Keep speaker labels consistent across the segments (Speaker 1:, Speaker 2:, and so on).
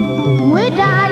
Speaker 1: Would I?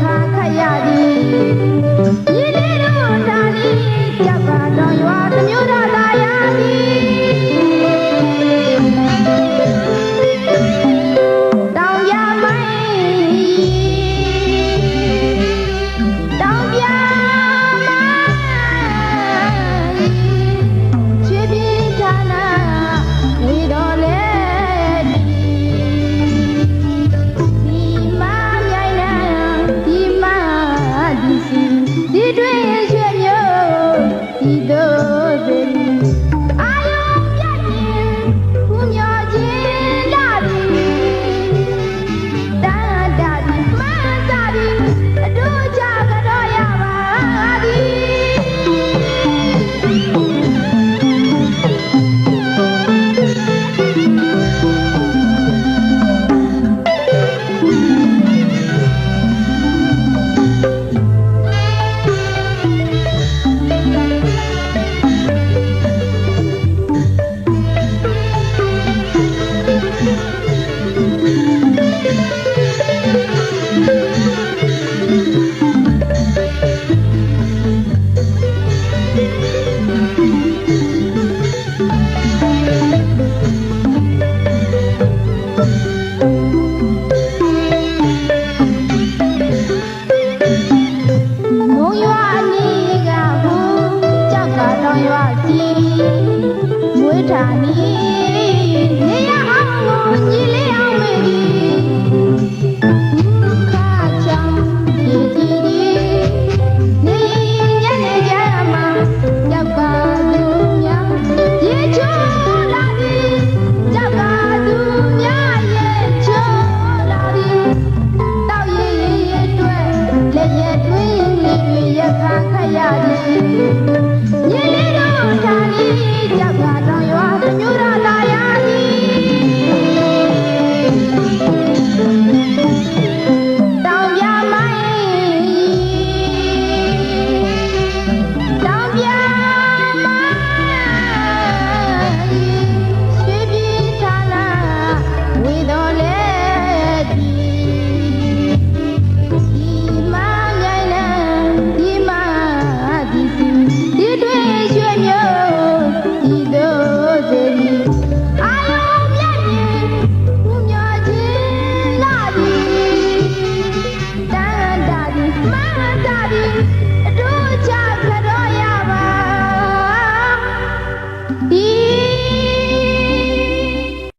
Speaker 1: ခါခရသည် ရောရွာကြီးမွေးထာနီနေရအောင်ကိုညီလေးအောင်မေကြီး